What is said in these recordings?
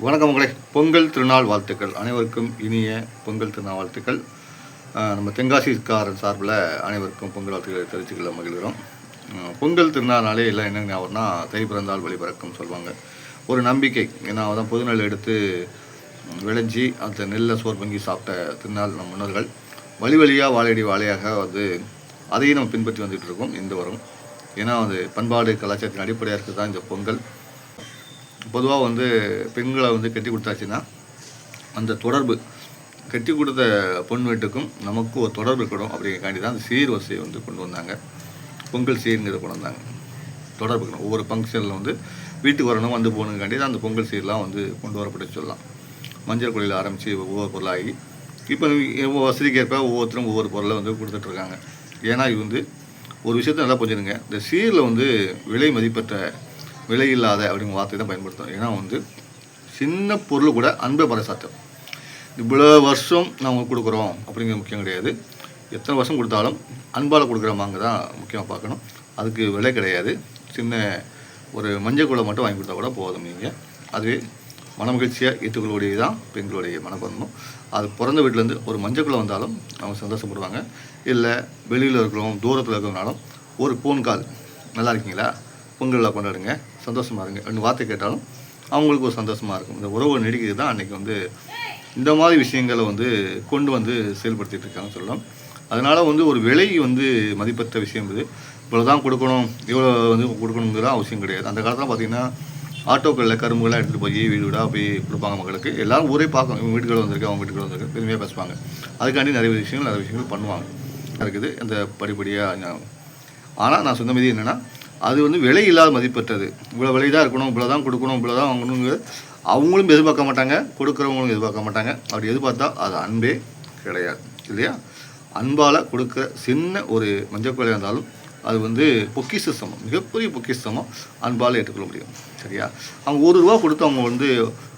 வணக்கம் உங்களே. பொங்கல் திருநாள் வாழ்த்துக்கள். அனைவருக்கும் இனிய பொங்கல் திருநாள் வாழ்த்துக்கள். நம்ம தென்காசிக்காரன் சார்பில் அனைவருக்கும் பொங்கல் வாழ்த்துக்களை தெரிவித்துக்கொள்ள மகிழ்கிறோம். பொங்கல் திருநாள்னாலே எல்லாம் என்ன ஞாபகம்னா தை பிறந்தால் வழி பிறக்கும் சொல்லுவாங்க. ஒரு நம்பிக்கை. ஏன்னா தான் பொதுநெல் எடுத்து விளைஞ்சி அந்த நெல்லை சோர் பங்கி சாப்பிட்ட திருநாள் நம் முன்னோர்கள். வழி வழியாக வாழையடி வாழையாக வந்து அதையும் நம்ம பின்பற்றி வந்துகிட்டு இருக்கோம். இந்த வரும். ஏன்னா அது பண்பாடு கலாச்சாரத்தின் அடிப்படையாக இருக்குது தான் இந்த பொங்கல். பொதுவாக வந்து பெண்களை வந்து கட்டி கொடுத்தாச்சுன்னா அந்த தொடர்பு கட்டி கொடுத்த பொன் வீட்டுக்கும் நமக்கும் ஒரு தொடர்பு இருக்கணும் அப்படிங்கிறக்காண்டி தான் அந்த சீர் வரிசையை வந்து கொண்டு வந்தாங்க. பொங்கல் சீருங்கிறத கொண்டு வந்தாங்க. தொடர்பு இருக்கணும். ஒவ்வொரு ஃபங்க்ஷனில் வந்து வீட்டுக்கு வரணும் வந்து போகணுங்காண்டி தான் அந்த பொங்கல் சீர்லாம் வந்து கொண்டு வரப்பட்டு சொல்லலாம் மஞ்சள் கொடியில் ஆரம்பித்து ஒவ்வொரு பொருளாகி இப்போ ஒவ்வொரு வசதிக்கேற்ப ஒவ்வொருத்தரும் ஒவ்வொரு பொருளை வந்து கொடுத்துட்ருக்காங்க. ஏன்னா இது வந்து ஒரு விஷயத்த நல்லா புரிஞ்சுருங்க இந்த சீரில் வந்து விலை மதிப்பற்ற விலை இல்லாத அப்படிங்கிற வார்த்தை தான் பயன்படுத்தும் ஏன்னா வந்து சின்ன பொருள் கூட அன்பை பறைசாற்றும் இவ்வளோ வருஷம் நாங்கள் கொடுக்குறோம் அப்படிங்கிற முக்கியம் கிடையாது. எத்தனை வருஷம் கொடுத்தாலும் அன்பால் கொடுக்குறவங்க தான் முக்கியமாக பார்க்கணும். அதுக்கு விலை கிடையாது. சின்ன ஒரு மஞ்சள் குலை மட்டும் வாங்கி கொடுத்தா கூட போதும் நீங்கள் அதுவே மனமகிழ்ச்சியாக ஏற்றுக்கொள்ளக்கூடிய தான் பெண்களுடைய மனப்பந்தம் அது பிறந்த வீட்டிலேருந்து ஒரு மஞ்சள் குலை வந்தாலும் அவங்க சந்தோஷப்படுவாங்க. இல்லை வெளியில் இருக்கிறோம் தூரத்தில் இருக்கிறனாலும் ஒரு ஃபோன் கால் நல்லா இருக்கீங்களா? பொங்கலில் கொண்டாடுங்க. சந்தோஷமாக இருங்க. ரெண்டு வார்த்தை கேட்டாலும் அவங்களுக்கு ஒரு சந்தோஷமாக இருக்கும். இந்த உறவு நெடுக்கிறது தான் அன்றைக்கி வந்து இந்த மாதிரி விஷயங்களை வந்து கொண்டு வந்து செயல்படுத்திகிட்டு இருக்காங்கன்னு சொல்லலாம். அதனால் வந்து ஒரு விலை வந்து மதிப்பற்ற விஷயம் இது. இவ்வளோ தான் கொடுக்கணும் இவ்வளோ வந்து கொடுக்கணுங்கிற அவசியம் கிடையாது. அந்த காலத்தில் பார்த்தீங்கன்னா ஆட்டோக்களில் கரும்புகள்லாம் எடுத்துகிட்டு போய் வீடு வீடாக போய் கொடுப்பாங்க மக்களுக்கு. எல்லாரும் ஊரே பார்க்கும். இவங்க வீட்டுகள் வந்திருக்கு அவங்க வீட்டுகள் வந்திருக்கு பெருமையாக பேசுவாங்க. அதுக்காண்டி நிறைய விஷயங்கள் நிறைய விஷயங்கள் பண்ணுவாங்க. இருக்குது. அந்த படிப்படியாக ஆனால் நான் சொன்ன மாதிரி என்னென்னா அது வந்து விலை இல்லாத மதிப்பற்றது. இவ்வளோ விலை தான் இருக்கணும் இவ்வளோ தான் கொடுக்கணும் இவ்வளோ தான் வாங்கணுங்கிறது அவங்களும் எதிர்பார்க்க மாட்டாங்க கொடுக்குறவங்களும் எதிர்பார்க்க மாட்டாங்க. அப்படி எதிர்பார்த்தா அது அன்பே கிடையாது இல்லையா? அன்பால் கொடுக்குற சின்ன ஒரு மஞ்சள் இருந்தாலும் அது வந்து பொக்கிஷ சமம் மிகப்பெரிய பொக்கிஷ சமம் அன்பால் ஏற்றுக்கொள்ள முடியும் சரியா? அவங்க ஒரு ரூபா கொடுத்து அவங்க வந்து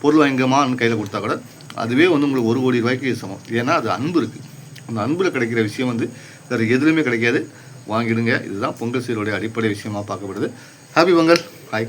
பொருள் வாங்கிக்கமான்னு கையில் கொடுத்தா கூட அதுவே வந்து உங்களுக்கு ஒரு கோடி ரூபாய்க்கு சமம். ஏன்னா அது அன்பு இருக்குது அந்த அன்பில் கிடைக்கிற விஷயம் வந்து வேறு எதுலையுமே கிடைக்காது. வாங்கிடுங்க. இதுதான் பொங்கல் சீருடைய அடிப்படை விஷயமா பார்க்கப்படுது. ஹாப்பி பொங்கல். ஹாய்